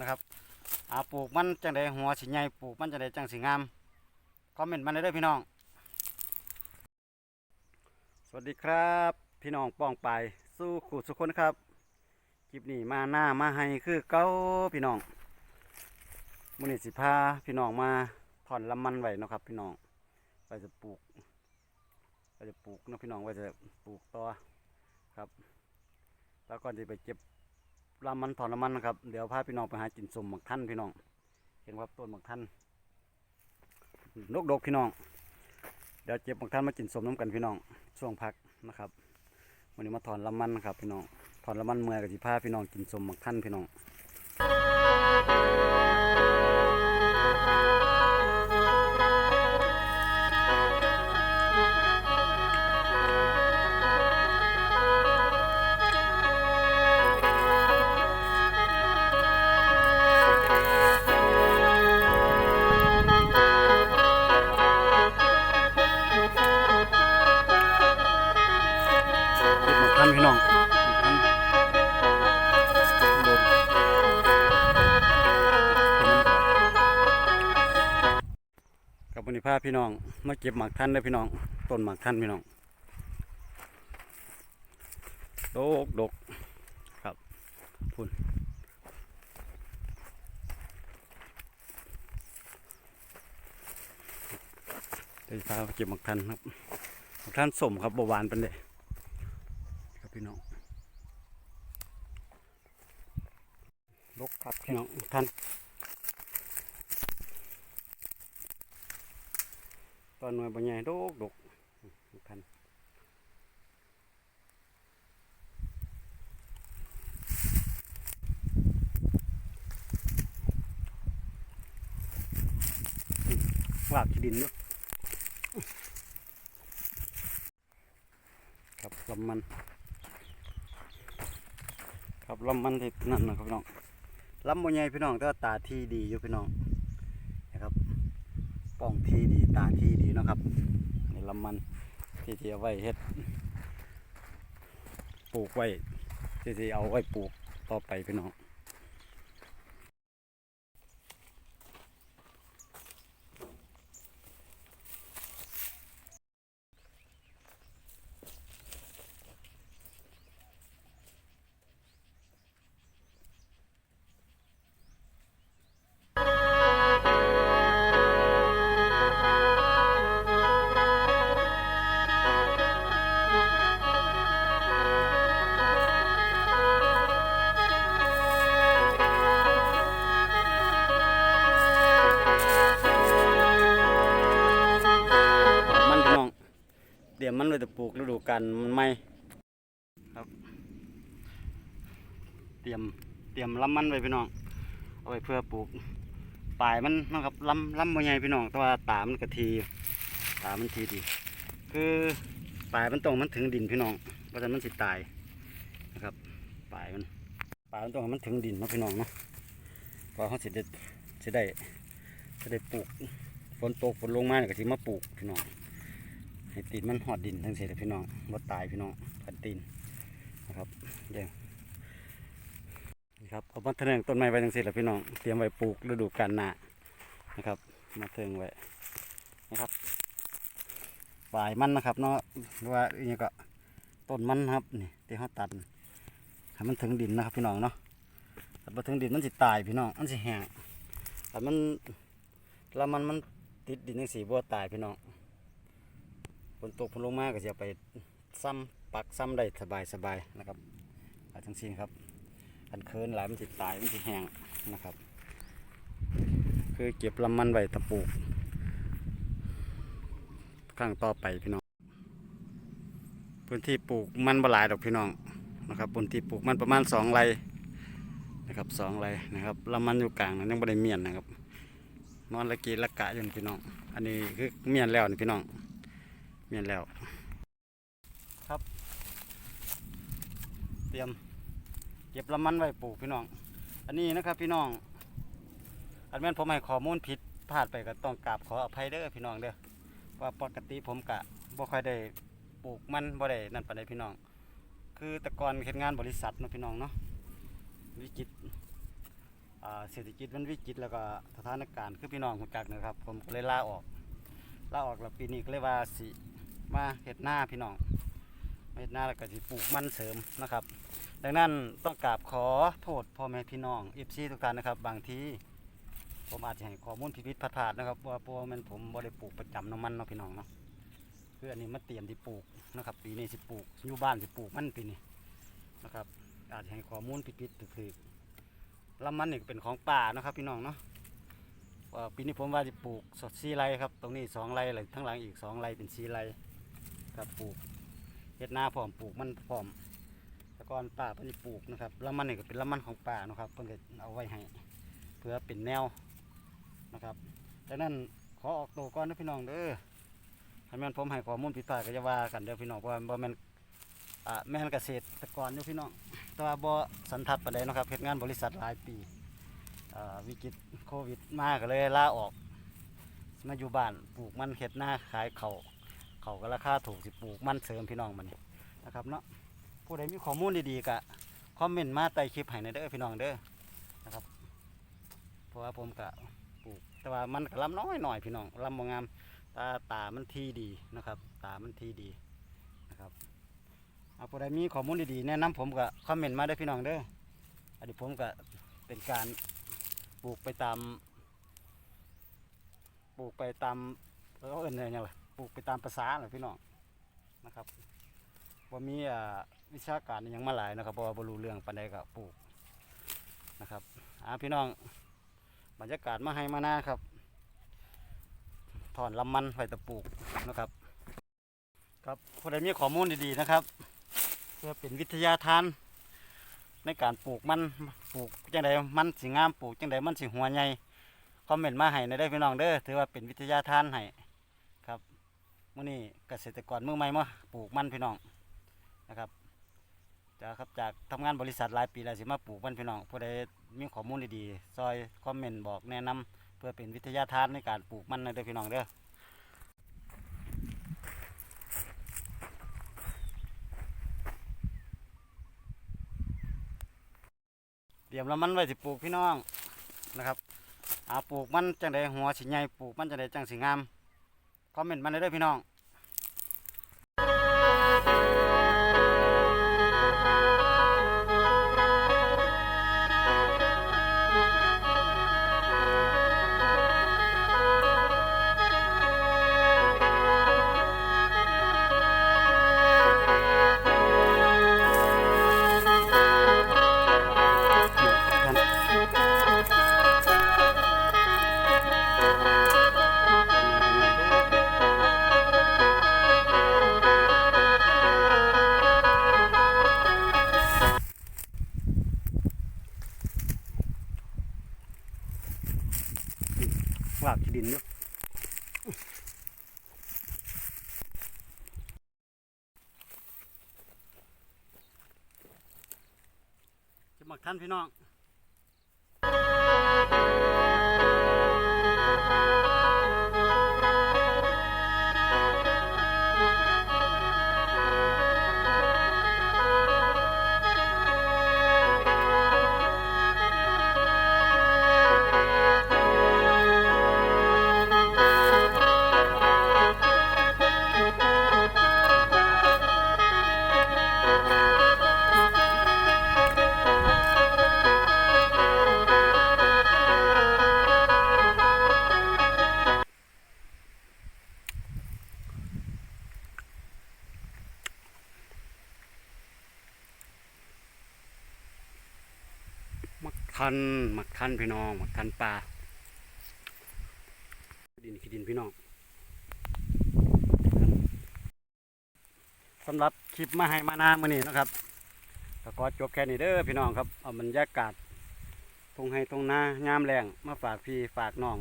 นะครับอาปลูกมันจังไดหัวสิใหญ่ปลูกมันจังไดจังสิงามคอมเมนต์มาได้เด้อพี่น้อง สวัสดีครับ พี่น้องป้องไปสู้ขู่สุคนครับคลิปนี้มาหน้ามาให้คือเก้าพี่น้องมื้อนี้สิพาพี่น้องมาถอนลำมันไว้นะครับ พี่น้องไว้จะปลูกไว้จะปลูกนะพี่น้องไว้จะปลูกต่อครับ แล้วก่อนจะไปเก็บ ลำมันถอนละมันนะครับ เดี๋ยวพาพี่น้องไปหาจินสมหมักท่านพี่น้อง เห็นว่าต้นหมักท่านนกดกพี่น้อง เดี๋ยวเจ็บหมักท่านมาจินสมน้ำกันพี่น้อง ช่วงพักนะครับ วันนี้มาถอนละมันนะครับพี่น้อง ถอนละมันเมื่อกับที่พาพี่น้องจินสมหมักท่านพี่น้อง วันนี้พาพี่น้อง มาเก็บหมักท่านเด้อพี่น้อง ต้นหมักท่านพี่น้อง ดกดกครับพุ่นเดี๋ยวพาเก็บหมักท่านครับหมักท่านสมครับบหวานเป็นเลยครับพี่น้องลกครับพี่น้องท่าน ตอนหน่วยบใหญ่ดกดกท่านวาบขี้ดินอยู่ครับลำมัน ครับลำมันที่นั่นนะครับพี่น้องลำบนใหญ่พี่น้องแต่ว่าตาที่ดีอยู่พี่น้อง ล้องที่ดีตาที่ดีเนาะครับนี่ลำมันที่ที่เอาไว้เฮ็ดปลูกไว้ที่ที่เอาไว้ปลูกต่อไปพี่น้อง กฤดูกาลมันไม่ครับ เตรียมเตรียมลำมันไว้พี่น้องเอาไว้เพื่อปลูกปลายมันนะครับลำลำบนใหญ่พี่น้องแต่ว่าตามันกะทีตามันทีดี คือปลายมันตรงมันถึงดินพี่น้องเพราะฉะนั้นมันสิตายนะครับปลายมันปลายมันตรงมันถึงดินนาะพี่น้องเนาะพอเขาสิได้สิได้สิได้ปลูกฝนตกฝนลงมาเนี่ยก็สิมาปลูกพี่น้อง ให้ตีนมันหอดดินทั้งสิ้นเลยพี่น้องบ่ตายพี่น้องกันตีนนะครับเดี๋ยวนี่ครับเอามาเทิงต้นไม้ไว้ทั้งสิ้นแล้วพี่น้องเตรียมไว้ปลูกฤดูกาลหน้านะครับ มาเทิงไว้นะครับปลายมันนะครับเนาะหรือว่าอหยังก็ต้นมันนครับนี่ที่เขาตัดให้มันถึงดินนะครับพี่น้องเนาะถ้าบ่ถึงดินมันสิตายพี่น้องมันสิแห้งแต่มันแล้วมันมันติดดินจังสีบัวตายพี่น้อง ฝนตกฝนลงมาก็จะไปซ้ำปักซ้ำได้สบายสบายนะครับทั้งสิ้นครับอันเคินหลายมันสิตายมันสิแห้งนะครับ คือเก็บลำมันไว้ตะปลูกครั้งต่อไปพี่น้อง พื้นที่ปลูกมันบหลายดอกพี่น้องนะครับพื้นที่ปลูกมันประมาณสองไร่นะครับสองไร่นะครับล้วมันอยู่กลางนั้นยังไม่ได้เมียนนะครับนอนละกีละกะอยู่พี่น้อง อันนี้คือเมียนแล้วนี่พี่น้อง เมียนแล้ว ครับ เตรียม เก็บลำมันไว้ปลูกพี่น้อง อันนี้นะครับพี่น้อง อันแม่นผมให้ข้อมูลผิดพลาดไปก็ต้องกราบขออภัยเด้อพี่น้องเด้อว่าปกติผมกะบ่ค่อยได้ปลูกมันบ่ได้นั่นปานใดพี่น้อง คือแต่ก่อนเฮ็ดงานบริษัทเนาะพี่น้องเนาะวิกฤตเศรษฐกิจมันวิกฤตแล้วก็สถานการณ์คือพี่น้องหูจักนะครับ ผมเลยลาออกลาออกแล้วปีนี้ก็เลยว่าสิ มาเฮ็ดหน้าพี่น้องเฮ็ดหน้าแล้วก็สิปลูกมันเสริมนะครับ ดังนั้นต้องกราบขอโทษพ่อแม่พี่น้องเอฟซีทุกท่านนะครับ บางทีผมอาจจะให้ข้อมูลผิดๆพลาดนะครับว่าพว่ามันผมบ่ได้ปลูกประจำน้ำมันเนาะพี่น้องเนาะคืออันนี้มาเตรียมที่ปลูกนะครับ ปีนี้สิปลูกอยู่บ้านสิปลูกมันปีนี้นะครับ อาจจะให้ข้อมูลผิดๆถูกๆลำมันนี่เป็นของป่านะครับพี่น้องเนาะปีนี้ผมว่าจะปลูกสดซีไรครับ ตรงนี้สองไรเลยทั้งหลังอีกสองไรเป็นซีไร ครับปลูกเฮ็ดนาพร้อมปลูกมันพร้อมต่ก่อนป่าเพิ่นปลูกนะครับแล้วมันนี่ก็เป็นละมันของป่านะครับเพิ่นก็เอาไว้ให้เพื่อเป็นแนวนะครับดังนั้นขอออกตัวก่อนนะพี่น้องเด้อให้แม่นผมให้ข้อมูลผิดพลาดก็จะว่ากันเด้อพี่น้องเพราะว่าบ่แม่นอ่าแม่นเกษตรกรอยู่พี่น้องแต่ว่าบ่สันทัดปานใดนะครับเฮ็ดงานบริษัทหลายปีอ่าวิกฤตโควิดมาก็เลยลาออกมาอยู่บ้านปลูกมันเฮ็ดหน้าขายเขาว เขาก็ราคาถูกสิปลูกมันเสริมพี่น้องมันนะครับเนาะผู้ใดมีข้อมูลดีๆก็คอมเมนต์มาใต้คลิปให้ในเด้อพี่น้องเด้อนะครับเพราะว่าผมก็ปลูกแต่ว่ามันก็ลำน้อยหน่อยพี่น้องลำบ่งามตาตามันทีดีนะครับ ตามันทีดีนะครับเอาผู้ใดมีข้อมูลดีๆแนะนำผมก็คอมเมนต์มาเด้พี่น้องเด้ออันนี้ผมก็เป็นการปลูกไปตามปลูกไปตามเออเอินอะไรเนี่ยล่ะ ลูกไปตามภาษาเลยพี่น้องนะครับว่ามีวิชาการอหยังมาหลายนะครับเพราะว่าบรู้เรื่องปันใดกับปลูกนะครับอ่าพี่น้องบรรยากาศมาให้มาหน้าครับถอนลำมันไฟตะปลูกนะครับ ครับผู้ใดมีข้อมูลดีๆนะครับ เพื่อเป็นวิทยาทาน ในการปลูกมันปลูกจังใดมันสิงามปลูกจังใดมันสิหัวใหญ่คอมเมนต์มาให้ในได้พี่น้องเด้อถือว่าเป็นวิทยาทานให้ มื้อนี้เกษตรกรมือใหม่มาปลูกมันพี่น้องนะครับจากครับจากทำงานบริษัทหลายปีแล้วสิมาปลูกมันพี่น้องผู้ใดมีข้อมูลดีๆซอยคอมเมนต์บอกแนะนำเพื่อเป็นวิทยาทานในการปลูกมันนะเด้อพี่น้องเด้อเตรียมแล้วมันไว้สิปลูกพี่น้องนะครับอาปลูกมันจังใดหัวสิใหญ่ปลูกมันจังใดจังสิงาม คอมเมนต์มาเลยเด้อพี่น้อง หลากที่ดินอยู่จะมักท่านพี่น้อง มักทันมักทันพี่น้องหมักทันปลาดินขี้ดินพี่น้องสำหรับคลิปมาให้มานามื่อนี้นะครับก็ขอจบแค่นี้เด้อพี่น้องครับเอาบรรยากาศทงให้ทงหน้างามแรงมาฝากพี่ฝากน้อง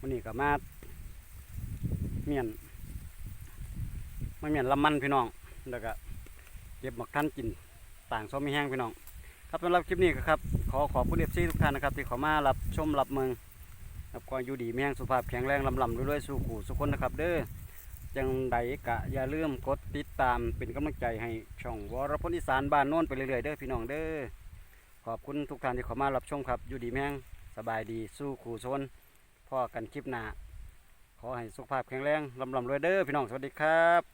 มื่อนี้ก็มาเมียนมาเมียนลำมันพี่น้องแล้วก็เก็บหมักท่านกินต่างซ้อมมีแห้งพี่น้อง ครับสำหรับคลิปนี้ครับ ขอขอบคุณเอฟซีทุกท่านนะครับ ที่เข้ามารับชมรับเมืองครับก็อยู่ดีมีแรงสุภาพแข็งแรงลำลำด้วยๆสู่ขู่สุขคนนะครับ เด้อจังใดกะอย่าลืมกดติดตามเป็นกำลังใจให้ช่องวรพลอีสานบ้านโน้นไปเรื่อยๆเด้อพี่น้องเด้อขอบคุณทุกท่านที่เข้ามารับชมครับ อยู่ดีแม่งสบายดีสู้ขู่ชนพ่อกันคลิปหน้าขอให้สุขภาพแข็งแรงลำลำรวยเด้อพี่น้องสวัสดีครับ